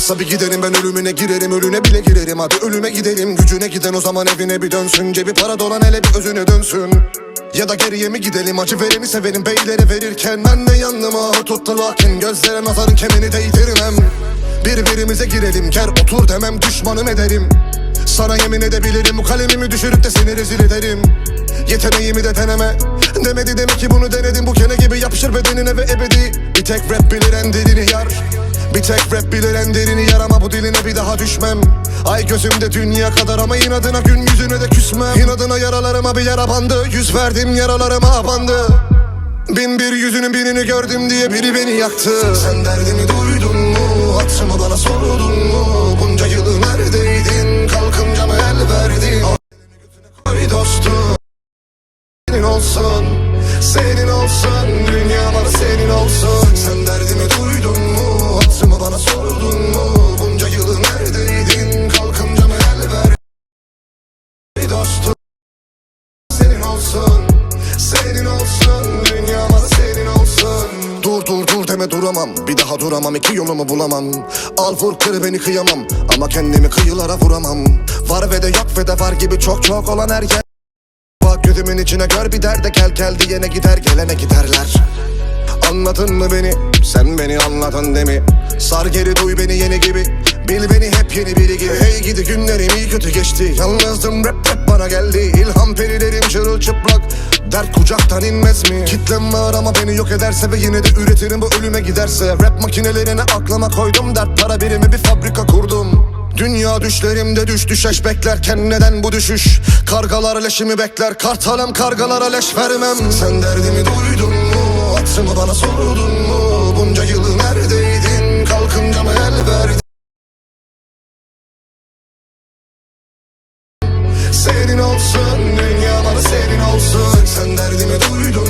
varsa bir giderim ben ölümüne girerim Ölüne bile girerim. Hadi ölüme gidelim Gücüne giden o zaman evine bir dönsün. Cebi para dolan hele bir özüne dönsün. Ya da geriye mi gidelim acı vereni severim. Beylere verirken Ben de yanıma tuttu lakin gözlere nazarın kemini değdirmem. Birbirimize girelim ker otur demem düşmanım ederim. Sana yemin edebilirim bu kalemimi düşürüp de seni rezil ederim. Yeteneğimi de deneme. Demedi demek ki bunu denedim. Bu kene gibi yapışır bedenine ve ebedi. Bir tek rap bilir en derini yar Bir tek rap bilir en derini yar ama bu diline bir daha düşmem Ay gözümde dünya kadar ama inadına gün yüzüne de küsmem İnadına yaralarıma bir yara bandı Yüz verdim yaralarıma abandı Bin bir yüzünün birini gördüm diye biri beni yaktı Sen derdimi duydun mu? Hatırımı bana sordun mu? Bunca yılı neredeydin? Kalkınca mı el verdin? Ay dostum senin olsun Senin olsun Dünya bana senin olsun Sen derdimi duydun mu? Dostum. Senin olsun Senin olsun. Dünya bana senin olsun. Dur dur dur deme duramam. Bir daha duramam iki yolumu bulamam. Al vur kır beni kıyamam. Ama kendimi kıyılara vuramam. Var ve de yok ve de var gibi çok çok olan her yer. Bak gözümün içine gör bir derde gel gel diyene gider gelene giderler. Anladın mı beni? Sen beni anladın değil mi? Sar geri duy beni yeni gibi. Bil beni hep yeni biri Hey gidi günlerim iyi kötü geçti Yalnızdım rap rap bana geldi İlham perilerim çırılçıplak Dert kucaktan inmez mi? Kitlem var ama beni yok ederse Ve yine de üretirim bu ölüme giderse Rap makinelerine aklıma koydum Dert para birimi bir fabrika kurdum Dünya düşlerimde düş düşeş beklerken neden bu düşüş? Kargalar leşimi bekler kartalım kargalara leş vermem Sen derdimi duydun mu? Hatırımı bana sordun mu? Bunca yılı neredeydin? Senin olsun dünya bana senin olsun. Sen derdimi duydun